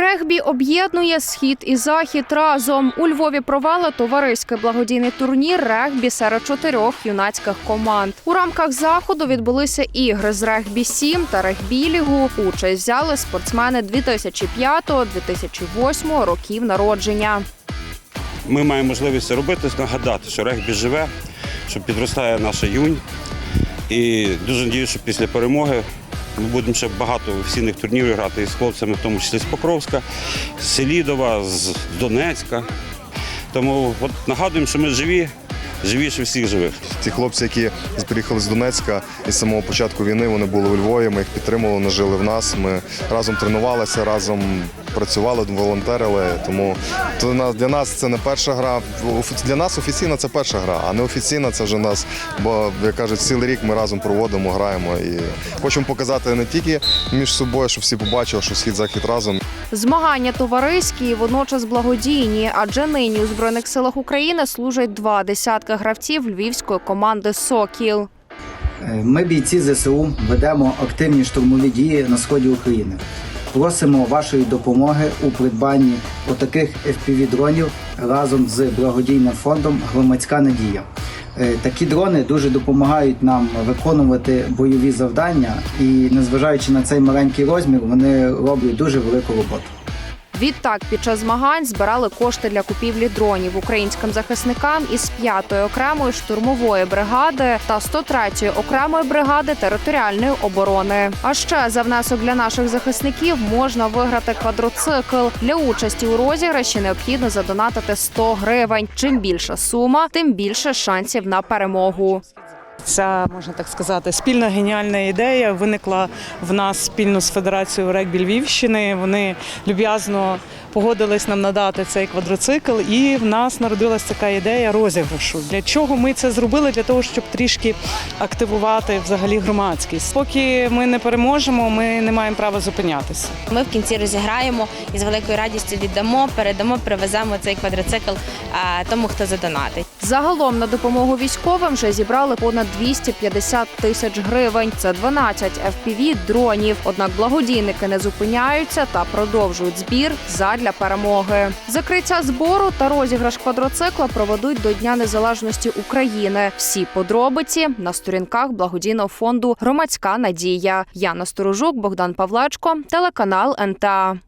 Регбі об'єднує схід і захід разом. У Львові провели товариський благодійний турнір регбі серед чотирьох юнацьких команд. У рамках заходу відбулися ігри з регбі 7 та регбі лігу. Участь взяли спортсмени 2005-2008 років народження. Ми маємо можливість робити, нагадати, що регбі живе, що підростає наша юнь. І дуже надію, що після перемоги ми будемо ще багато офіційних турнірів грати з хлопцями, в тому числі з Покровська, з Селідова, з Донецька. Тому от нагадуємо, що ми живі, живіше всіх живих. Ті хлопці, які приїхали з Донецька із самого початку війни, вони були у Львові. Ми їх підтримували, вони жили в нас. Ми разом тренувалися, разом працювали, волонтерили. Тому то для нас це не перша гра. Для нас офіційна це перша гра, а не офіційна це вже нас. Бо як кажуть, цілий рік ми разом проводимо, граємо і хочемо показати не тільки між собою, щоб всі побачили, що схід захід разом. Змагання товариські і водночас благодійні, адже нині у збройних силах України служать два десятка гравців львівської команди Сокіл. Е, Ми, бійці ЗСУ, ведемо активні штурмові дії на сході України. Просимо вашої допомоги у придбанні отаких FPV-дронів разом з благодійним фондом Громадська надія. Е, Такі дрони дуже допомагають нам виконувати бойові завдання, і незважаючи на цей маленький розмір, вони роблять дуже велику роботу. Відтак, під час змагань збирали кошти для купівлі дронів українським захисникам із 5-ї окремої штурмової бригади та 103-ї окремої бригади територіальної оборони. А ще за внесок для наших захисників можна виграти квадроцикл. Для участі у розіграші необхідно задонатити 100 гривень. Чим більша сума, тим більше шансів на перемогу. Ця можна так сказати, спільна геніальна ідея виникла в нас спільно з Федерацією регбі Львівщини. Вони люб'язно погодились нам надати цей квадроцикл, і в нас народилась така ідея розіграшу. Для чого ми це зробили? Для того, щоб трішки активувати взагалі громадськість. Поки ми не переможемо, ми не маємо права зупинятися. Ми в кінці розіграємо і з великою радістю віддамо, передамо, привеземо цей квадроцикл тому, хто задонатить. Загалом на допомогу військовим вже зібрали понад 250 тисяч гривень. Це 12 fpv дронів. Однак благодійники не зупиняються та продовжують збір задля перемоги. Закриття збору та розіграш квадроцикла проведуть до Дня Незалежності України. Всі подробиці на сторінках благодійного фонду Громадська надія. Яна Сторожук, Богдан Павлечко, телеканал НТА.